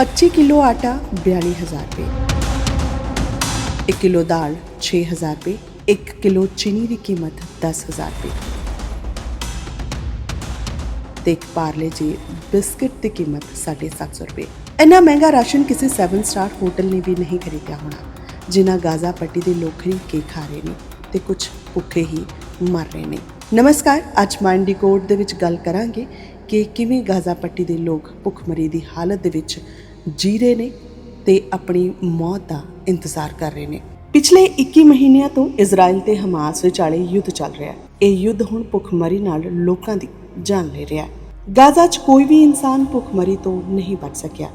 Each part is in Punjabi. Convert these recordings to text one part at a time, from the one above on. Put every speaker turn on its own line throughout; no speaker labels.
25 ਕਿਲੋ ਆਟਾ 42000 ਰੁਪਏ 1 ਕਿਲੋ ਦਾਲ 6000 ਰੁਪਏ 1 ਕਿਲੋ ਚੀਨੀ ਦੀ ਕੀਮਤ 10000 ਰੁਪਏ ਤੇ ਇੱਕ ਪਾਰਲੇ ਜੀ ਬਿਸਕਟ ਦੀ ਕੀਮਤ 750 ਰੁਪਏ ਇੰਨਾ ਮਹਿੰਗਾ ਰਾਸ਼ਨ ਕਿਸੇ 7 ਸਟਾਰ ਹੋਟਲ ਨੇ ਵੀ ਨਹੀਂ ਖਰੀਦਿਆ ਹੋਣਾ ਜਿਨ੍ਹਾਂ ਗਾਜ਼ਾ ਪੱਟੀ ਦੇ ਲੋਕ ਖਰੀਦ ਕੇ ਖਾ ਰਹੇ ਨੇ ਤੇ ਕੁਝ ਭੁੱਖੇ ਹੀ ਮਰ ਰਹੇ ਨੇ ਨਮਸਕਾਰ ਅੱਜ ਮਾਈਂਡ ਦੀ ਕੋਡ ਦੇ ਵਿੱਚ ਗੱਲ ਕਰਾਂਗੇ ਕਿ ਕਿਵੇਂ ਗਾਜ਼ਾ ਪੱਟੀ ਦੇ ਲੋਕ ਭੁੱਖਮਰੀ ਦੀ ਹਾਲਤ ਦੇ ਵਿੱਚ ਜੀ ਰਹੇ ਨੇ ਤੇ ਆਪਣੀ ਮੌਤ ਦਾ ਇੰਤਜ਼ਾਰ ਕਰ ਰਹੇ ਨੇ। ਪਿਛਲੇ 21 ਮਹੀਨਿਆਂ ਤੋਂ ਇਜ਼ਰਾਈਲ ਤੇ ਹਮਾਸ ਵਿਚਾਲੇ ਯੁੱਧ ਚੱਲ ਰਿਹਾ ਹੈ। ਇਹ ਯੁੱਧ ਹੁਣ ਭੁੱਖਮਰੀ ਨਾਲ ਲੋਕਾਂ ਦੀ ਜਾਨ ਲੈ ਰਿਹਾ ਹੈ। ਗਾਜ਼ਾ 'ਚ ਕੋਈ ਵੀ ਇਨਸਾਨ ਭੁੱਖਮਰੀ ਤੋਂ ਨਹੀਂ ਬਚ ਸਕਿਆ।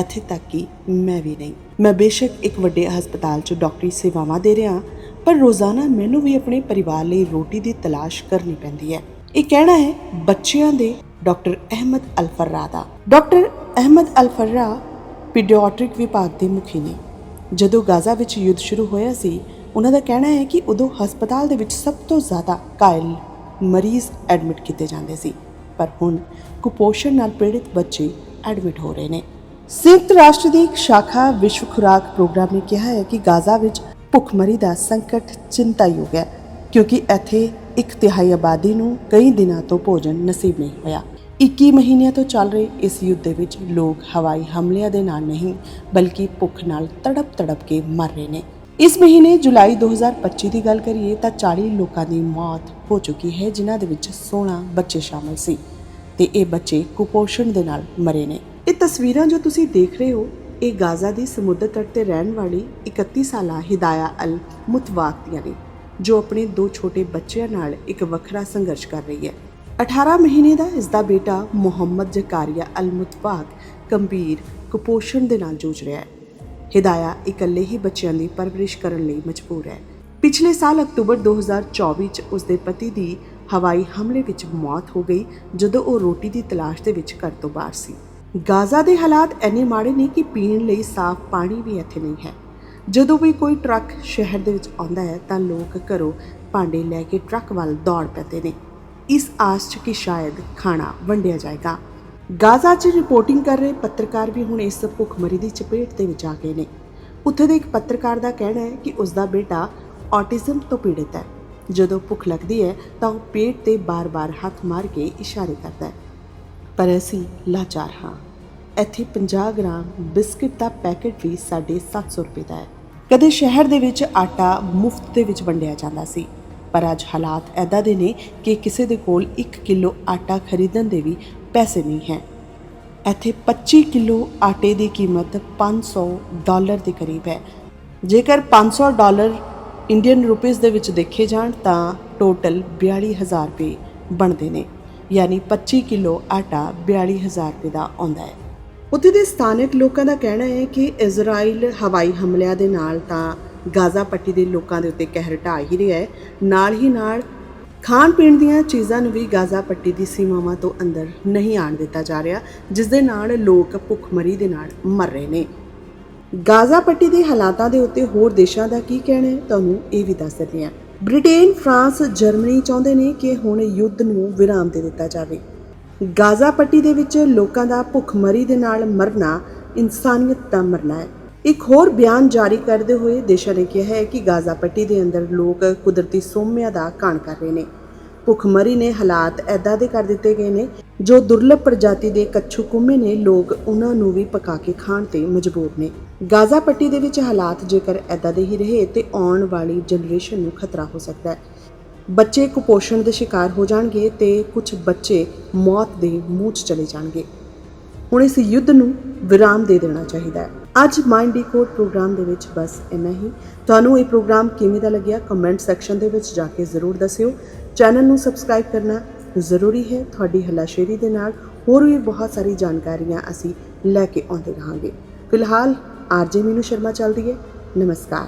ਇੱਥੇ ਤੱਕ ਕਿ ਮੈਂ ਵੀ ਨਹੀਂ। ਮੈਂ ਬੇਸ਼ੱਕ ਇੱਕ ਵੱਡੇ ਹਸਪਤਾਲ 'ਚ ਡਾਕਟਰੀ ਸੇਵਾਵਾਂ ਦੇ ਰਿਹਾ ਪਰ ਰੋਜ਼ਾਨਾ ਮੈਨੂੰ ਵੀ ਆਪਣੇ ਪਰਿਵਾਰ ਲਈ ਰੋਟੀ ਦੀ ਤਲਾਸ਼ ਕਰਨੀ ਪੈਂਦੀ ਹੈ। ਇਹ ਕਹਿਣਾ ਹੈ, ਬੱਚਿਆਂ ਦੇ ਡਾਕਟਰ ਅਹਿਮਦ ਅਲਫਰਾ ਦਾ ਡਾਕਟਰ ਅਹਿਮਦ ਅਲਫਰਾ ਪੀਡੀਆਟ੍ਰਿਕ ਵਿਭਾਗ ਦੇ ਮੁਖੀ ਨੇ। ਜਦੋਂ ਗਾਜ਼ਾ ਵਿੱਚ ਯੁੱਧ ਸ਼ੁਰੂ ਹੋਇਆ ਸੀ, ਉਹਨਾਂ ਦਾ ਕਹਿਣਾ ਹੈ ਕਿ ਉਦੋਂ ਹਸਪਤਾਲ ਦੇ ਵਿੱਚ ਸਭ ਤੋਂ ਜ਼ਿਆਦਾ ਕਾਇਲ ਮਰੀਜ਼ ਐਡਮਿਟ ਕੀਤੇ ਜਾਂਦੇ ਸੀ, ਪਰ ਹੁਣ ਕੁਪੋਸ਼ਣ ਨਾਲ ਪੀੜਿਤ ਬੱਚੇ ਐਡਮਿਟ ਹੋ ਰਹੇ ਨੇ। ਸੰਯੁਕਤ ਰਾਸ਼ਟਰ ਦੀ ਇੱਕ ਸ਼ਾਖਾ ਵਿਸ਼ਵ ਖੁਰਾਕ ਪ੍ਰੋਗਰਾਮ ਨੇ ਕਿਹਾ ਹੈ ਕਿ ਗਾਜ਼ਾ ਵਿੱਚ ਭੁੱਖਮਰੀ ਦਾ ਸੰਕਟ ਚਿੰਤਾਯੋਗ ਹੈ, ਕਿਉਂਕਿ ਇੱਥੇ ਇੱਕ ਤਿਹਾਈ ਆਬਾਦੀ ਨੂੰ ਕਈ ਦਿਨਾਂ ਤੋਂ ਭੋਜਨ ਨਸੀਬ ਨਹੀਂ ਹੋਇਆ। 21 ਮਹੀਨਿਆਂ ਤੋਂ ਚੱਲ ਰਹੇ ਇਸ ਯੁੱਧ ਦੇ ਵਿੱਚ ਲੋਕ ਹਵਾਈ ਹਮਲਿਆਂ ਦੇ ਨਾਲ ਨਹੀਂ, ਬਲਕਿ ਭੁੱਖ ਨਾਲ ਤੜਪ ਤੜਪ ਕੇ ਮਰ ਰਹੇ ਨੇ। ਇਸ ਮਹੀਨੇ ਜੁਲਾਈ 2025 ਦੀ ਗੱਲ ਕਰੀਏ ਤਾਂ 40 ਲੋਕਾਂ ਦੀ ਮੌਤ ਹੋ ਚੁੱਕੀ ਹੈ, ਜਿਨ੍ਹਾਂ ਦੇ ਵਿੱਚ 16 ਬੱਚੇ ਸ਼ਾਮਲ ਸੀ ਤੇ ਇਹ ਬੱਚੇ ਕੁਪੋਸ਼ਣ ਦੇ ਨਾਲ ਮਰੇ ਨੇ। ਇਹ ਤਸਵੀਰਾਂ ਜੋ ਤੁਸੀਂ ਦੇਖ ਰਹੇ ਹੋ, ਇਹ ਗਾਜ਼ਾ ਦੀ ਸਮੁੰਦਰ ਤੱਟ ਤੇ ਰਹਿਣ ਵਾਲੀ 31 ਸਾਲਾ ਹਿਦਾਇਆ ਅਲ ਮੁਤਵਾਕ ਦੀਆਂ ਨੇ, ਜੋ ਆਪਣੇ ਦੋ ਛੋਟੇ ਬੱਚਿਆਂ ਨਾਲ ਇੱਕ ਵੱਖਰਾ ਸੰਘਰਸ਼ ਕਰ ਰਹੀ ਹੈ। 18 ਮਹੀਨੇ ਦਾ ਇਸ ਦਾ ਬੇਟਾ ਮੁਹੰਮਦ ਜ਼ਕਾਰੀਆ ਅਲ ਮੁਤਵਾਕ ਗੰਭੀਰ ਕੁਪੋਸ਼ਣ ਦੇ ਨਾਲ ਜੂਝ ਰਿਹਾ ਹੈ। ਹਿਦਾਇਆ ਇਕੱਲੇ ਹੀ ਬੱਚਿਆਂ ਦੀ ਪਰਵਰਿਸ਼ ਕਰਨ ਲਈ ਮਜਬੂਰ ਹੈ। ਪਿਛਲੇ ਸਾਲ ਅਕਤੂਬਰ 2024 ਚ ਉਸ ਦੇ ਪਤੀ ਦੀ ਹਵਾਈ ਹਮਲੇ ਵਿੱਚ ਮੌਤ ਹੋ ਗਈ, ਜਦੋਂ ਉਹ ਰੋਟੀ ਦੀ ਤਲਾਸ਼ ਦੇ ਵਿੱਚ ਘਰ ਤੋਂ ਬਾਹਰ ਸੀ। ਗਾਜ਼ਾ ਦੇ ਹਾਲਾਤ ਇੰਨੇ ਮਾੜੇ ਨੇ ਕਿ ਪੀਣ ਲਈ ਸਾਫ਼ ਪਾਣੀ ਵੀ ਇੱਥੇ ਨਹੀਂ ਹੈ। ਜਦੋਂ ਵੀ ਕੋਈ ਟਰੱਕ ਸ਼ਹਿਰ ਦੇ ਵਿੱਚ ਆਉਂਦਾ ਹੈ, ਤਾਂ ਲੋਕ ਘਰੋਂ ਭਾਂਡੇ ਲੈ ਕੇ ਟਰੱਕ ਵੱਲ ਦੌੜ ਪੈਂਦੇ ਨੇ। ਇਸ ਆਸ 'ਚ ਕਿ ਸ਼ਾਇਦ ਖਾਣਾ ਵੰਡਿਆ ਜਾਏਗਾ। ਗਾਜ਼ਾ 'ਚ ਰਿਪੋਰਟਿੰਗ ਕਰ ਰਹੇ ਪੱਤਰਕਾਰ ਵੀ ਹੁਣ ਇਸ ਭੁੱਖਮਰੀ ਦੀ ਚਪੇਟ ਦੇ ਵਿੱਚ ਆ ਗਏ ਨੇ। ਉੱਥੇ ਦੇ ਇੱਕ ਪੱਤਰਕਾਰ ਦਾ ਕਹਿਣਾ ਹੈ ਕਿ ਉਸ ਦਾ ਬੇਟਾ ਔਟਿਜ਼ਮ ਤੋਂ ਪੀੜਿਤ ਹੈ। ਜਦੋਂ ਭੁੱਖ ਲੱਗਦੀ ਹੈ ਤਾਂ ਉਹ ਪੇਟ ਤੇ ਬਾਰ-ਬਾਰ ਹੱਥ ਮਾਰ ਕੇ ਇਸ਼ਾਰੇ ਕਰਦਾ ਹੈ। ਪਰ ਅਸੀਂ ਲਾਚਾਰ ਹਾਂ। ਇੱਥੇ 50 ਗ੍ਰਾਮ ਬਿਸਕਟ ਦਾ ਪੈਕੇਟ ਵੀ ਸਾਡੇ 700 ਰੁਪਏ ਦਾ ਹੈ। ਕਦੇ ਸ਼ਹਿਰ ਦੇ ਵਿੱਚ ਆਟਾ ਮੁਫਤ ਦੇ ਵਿੱਚ ਵੰਡਿਆ ਜਾਂਦਾ ਸੀ। ਪਰ ਅੱਜ ਹਾਲਾਤ ਐਦਾਂ ਦੇ ਨੇ ਕਿ ਕਿਸੇ ਦੇ ਕੋਲ 1 ਕਿਲੋ ਆਟਾ ਖਰੀਦਣ ਦੇ ਵੀ ਪੈਸੇ ਨਹੀਂ ਹੈ। ਇੱਥੇ 25 ਕਿਲੋ ਆਟੇ ਦੀ ਕੀਮਤ 500 ਡਾਲਰ ਦੇ ਕਰੀਬ ਹੈ। ਜੇਕਰ 500 ਡਾਲਰ ਇੰਡੀਅਨ ਰੁਪੀਸ ਦੇ ਵਿੱਚ ਦੇਖੇ ਜਾਣ ਤਾਂ ਟੋਟਲ 42000 ਰੁਪਏ ਬਣਦੇ ਨੇ, ਯਾਨੀ 25 ਕਿਲੋ ਆਟਾ 42000 ਰੁਪਏ ਦਾ ਆਉਂਦਾ ਹੈ। ਉੱਥੇ ਦੇ ਸਥਾਨਕ ਲੋਕਾਂ ਦਾ ਕਹਿਣਾ ਹੈ ਕਿ ਇਜ਼ਰਾਈਲ ਹਵਾਈ ਹਮਲਿਆਂ ਦੇ ਨਾਲ ਤਾਂ ਗਾਜ਼ਾ ਪੱਟੀ ਦੇ ਲੋਕਾਂ ਦੇ ਉੱਤੇ ਕਹਿਰ ਢਾਹ ਹੀ ਰਿਹਾ ਹੈ। ਨਾਲ ਹੀ ਨਾਲ ਖਾਣ ਪੀਣ ਦੀਆਂ ਚੀਜ਼ਾਂ ਨੂੰ ਵੀ ਗਾਜ਼ਾ ਪੱਟੀ ਦੀ ਸੀਮਾਵਾਂ ਤੋਂ ਅੰਦਰ ਨਹੀਂ ਆਣ ਦਿੱਤਾ ਜਾ ਰਿਹਾ, ਜਿਸ ਦੇ ਨਾਲ ਲੋਕ ਭੁੱਖਮਰੀ ਦੇ ਨਾਲ ਮਰ ਰਹੇ ਨੇ। ਗਾਜ਼ਾ ਪੱਟੀ ਦੇ ਹਾਲਾਤਾਂ ਦੇ ਉੱਤੇ ਹੋਰ ਦੇਸ਼ਾਂ ਦਾ ਕੀ ਕਹਿਣਾ ਹੈ, ਤੁਹਾਨੂੰ ਇਹ ਵੀ ਦੱਸ ਦਿੰਦੇ ਹਾਂ। ਬ੍ਰਿਟੇਨ, ਫਰਾਂਸ, ਜਰਮਨੀ ਚਾਹੁੰਦੇ ਨੇ ਕਿ ਹੁਣ ਯੁੱਧ ਨੂੰ ਵਿਰਾਮ ਦੇ ਦਿੱਤਾ ਜਾਵੇ। ਗਾਜ਼ਾ ਪੱਟੀ ਦੇ ਵਿੱਚ ਲੋਕਾਂ ਦਾ ਭੁੱਖਮਰੀ ਦੇ ਨਾਲ ਮਰਨਾ, ਇਨਸਾਨੀਅਤ ਦਾ ਮਰਨਾ ਹੈ। ਇੱਕ ਹੋਰ ਬਿਆਨ ਜਾਰੀ ਕਰਦੇ ਹੋਏ ਦੇਸ਼ਾਂ ਨੇ ਕਿਹਾ ਹੈ ਕਿ ਗਾਜ਼ਾ ਪੱਟੀ ਦੇ ਅੰਦਰ ਲੋਕ ਕੁਦਰਤੀ ਸੋਮਿਆਂ ਦਾ ਕਾਣ ਕਰ ਰਹੇ ਨੇ। ਭੁੱਖਮਰੀ ਨੇ ਹਾਲਾਤ ਐਦਾਂ ਦੇ ਕਰ ਦਿੱਤੇ ਗਏ ਨੇ, ਜੋ ਦੁਰਲਭ ਪ੍ਰਜਾਤੀ ਦੇ ਕੱਛੂ ਕੁੰਮੇ ਨੇ, ਲੋਕ ਉਹਨਾਂ ਨੂੰ ਵੀ ਪਕਾ ਕੇ ਖਾਣ ਤੇ ਮਜਬੂਰ ਨੇ। ਗਾਜ਼ਾ ਪੱਟੀ ਦੇ ਵਿੱਚ ਹਾਲਾਤ ਜੇਕਰ ਐਦਾਂ ਦੇ ਹੀ ਰਹੇ ਤੇ ਆਉਣ ਵਾਲੀ ਜਨਰੇਸ਼ਨ ਨੂੰ ਖਤਰਾ ਹੋ ਸਕਦਾ ਹੈ। ਬੱਚੇ ਕੁਪੋਸ਼ਣ ਦੇ ਸ਼ਿਕਾਰ ਹੋ ਜਾਣਗੇ ਤੇ ਕੁਝ ਬੱਚੇ ਮੌਤ ਦੇ ਮੂੰਹ 'ਚ ਚਲੇ ਜਾਣਗੇ। ਹੁਣ ਇਸ ਯੁੱਧ ਨੂੰ ਵਿਰਾਮ ਦੇ ਦੇਣਾ ਚਾਹੀਦਾ ਹੈ। ਅੱਜ ਮਾਈਂਡ ਡੀਕੋਡ ਪ੍ਰੋਗਰਾਮ ਦੇ ਵਿੱਚ ਬਸ ਇੰਨਾ ਹੀ। ਤੁਹਾਨੂੰ ਇਹ ਪ੍ਰੋਗਰਾਮ ਕਿਵੇਂ ਦਾ ਲੱਗਿਆ ਕਮੈਂਟ ਸੈਕਸ਼ਨ ਦੇ ਵਿੱਚ ਜਾ ਕੇ ਜ਼ਰੂਰ ਦੱਸਿਓ। ਚੈਨਲ ਨੂੰ ਸਬਸਕ੍ਰਾਈਬ ਕਰਨਾ ਜ਼ਰੂਰੀ ਹੈ। ਤੁਹਾਡੀ ਹਲਾਸ਼ੇਰੀ ਦੇ ਨਾਲ ਹੋਰ ਵੀ ਬਹੁਤ ਸਾਰੀ ਜਾਣਕਾਰੀਆਂ ਅਸੀਂ ਲੈ ਕੇ ਆਉਂਦੇ ਰਹਾਂਗੇ। ਫਿਲਹਾਲ, ਆਰਜੇ ਮੀਨੂ ਸ਼ਰਮਾ ਚੱਲਦੀ ਹੈ। ਨਮਸਕਾਰ।